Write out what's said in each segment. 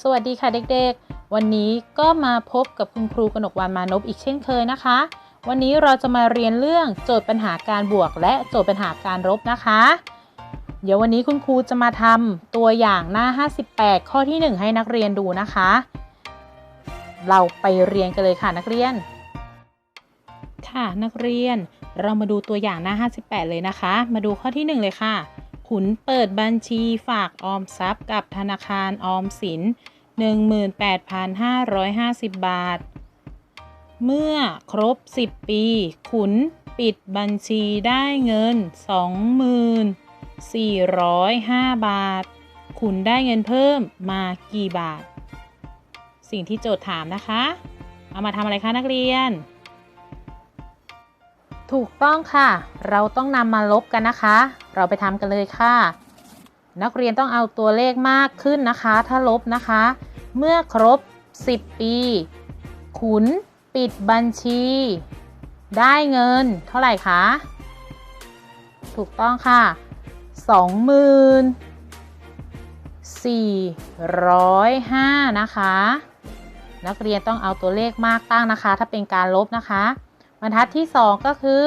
สวัสดีค่ะเด็กๆ วันนี้ก็มาพบกับคุณครูกนกวานมานพอีกเช่นเคยนะคะ วันนี้เราจะมาเรียนเรื่องโจทย์ปัญหาการบวกและโจทย์ปัญหาการลบนะคะ เดี๋ยววันนี้คุณครูจะมาทำตัวอย่างหน้า 58 ข้อที่ 1 ให้นักเรียนดูนะคะ เราไปเรียนกันเลยค่ะนักเรียน ค่ะนักเรียน เรามาดูตัวอย่างหน้า 58 เลยนะคะ มาดูข้อที่ 1 เลยค่ะ ขุนเปิดบัญชีฝากออมทรัพย์กับธนาคารออมสิน 18,550 บาท เมื่อครบ 10 ปี ขุนปิดบัญชีได้เงิน 2405 บาท ขุนได้เงินเพิ่มมากี่บาท สิ่งที่โจทย์ถามนะคะ เอามาทำอะไรคะนักเรียนถูกต้องค่ะ เราต้องนำมาลบกันนะคะ เราไปทำกันเลยค่ะ นักเรียนต้องเอาตัวเลขมากขึ้นนะคะ ถ้าลบนะคะ เมื่อครบ 10 ปี ขุนปิดบัญชี ได้เงินเท่าไหร่คะ ถูกต้องค่ะ2405นะคะ นักเรียนต้องเอาตัวเลขมากตั้งนะคะ ถ้าเป็นการลบนะคะ บรรทัดที่ 2 ก็คือ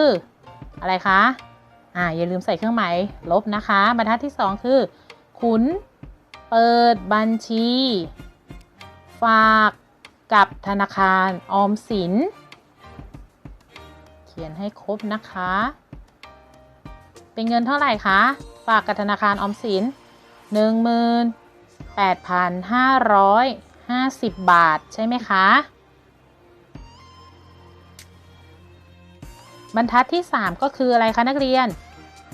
อะไรคะ อ่าอย่าลืมใส่เครื่องหมายลบนะคะ บรรทัดที่ 2 คือ ขุนเปิดบัญชี ฝากกับธนาคารออมสิน เขียนให้ครบนะคะ เป็นเงินเท่าไหร่คะ ฝากกับธนาคารออมสิน 18,550 บาทใช่ไหมคะบรรทัดที่ 3 ก็คืออะไรคะนักเรียน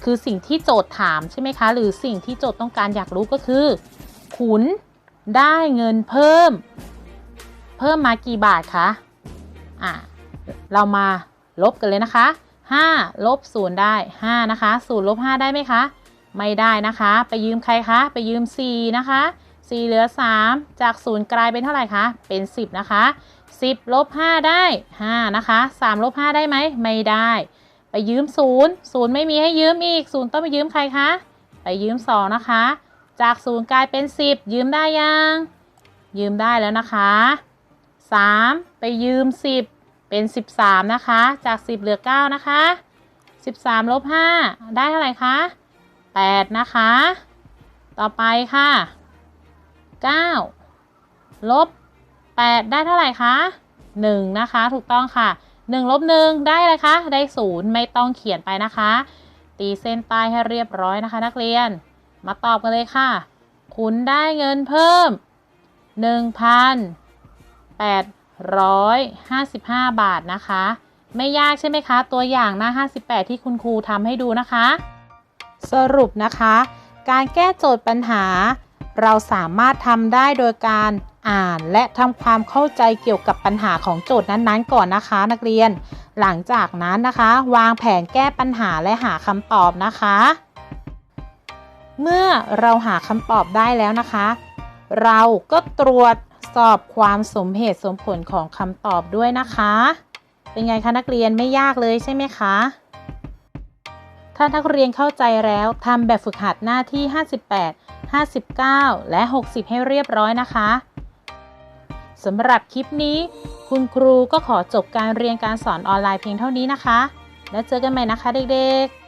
คือสิ่งที่โจทย์ถามใช่ไหมคะ หรือสิ่งที่โจทย์ต้องการอยากรู้ก็คือ ขุนได้เงินเพิ่ม เพิ่มมากี่บาทคะอะเรามาลบกันเลยนะคะ 5 ลบ0ได้ 5 นะคะ0ลบ5ได้ไหมคะ ไม่ได้นะคะ ไปยืมใครคะ ไปยืม 4 นะคะ 4 เหลือ 3 จาก 0 กลายเป็นเท่าไหร่คะ เป็น 10 นะคะ 10 ลบ 5 ได้ 5 นะคะ 3 ลบ 5 ได้ไหม ไม่ได้ ไปยืม0 0ไม่มีให้ยืมอีก0ต้องไปยืมใครคะ ไปยืม2นะคะ จาก0กลายเป็น10ยืมได้ยัง ยืมได้แล้วนะคะ3ไปยืม10เป็น13นะคะ จาก10เหลือ9นะคะ13ลบ5ได้เท่าไหร่คะ8นะคะ ต่อไปค่ะ9ลบ8ได้เท่าไหร่คะ1นะคะ ถูกต้องค่ะ 1ลบ1ได้อะไรคะ ได้ 0 ไม่ต้องเขียนไปนะคะ ตีเส้นใต้ให้เรียบร้อยนะคะ นักเรียน มาตอบกันเลยค่ะ คุณได้เงินเพิ่ม 1,855 บาทนะคะ ไม่ยากใช่ไหมคะ ตัวอย่างหน้า 58 ที่คุณครูทำให้ดูนะคะ สรุปนะคะ การแก้โจทย์ปัญหา เราสามารถทำได้โดยการ อ่านและทำความเข้าใจเกี่ยวกับปัญหาของโจทย์นั้นๆ ก่อนนะคะ นักเรียน หลังจากนั้นนะคะ วางแผนแก้ปัญหาและหาคำตอบนะคะ เมื่อเราหาคำตอบได้แล้วนะคะ เราก็ตรวจสอบความสมเหตุสมผลของคำตอบด้วยนะคะ เป็นไงคะนักเรียนไม่ยากเลยใช่ไหมคะ ถ้านักเรียนเข้าใจแล้วทำแบบฝึกหัดหน้าที่ 58 59 และ 60 ให้เรียบร้อยนะคะ สำหรับคลิปนี้ คุณครูก็ขอจบการเรียนการสอนออนไลน์เพียงเท่านี้นะคะ แล้วเจอกันใหม่นะคะเด็กๆ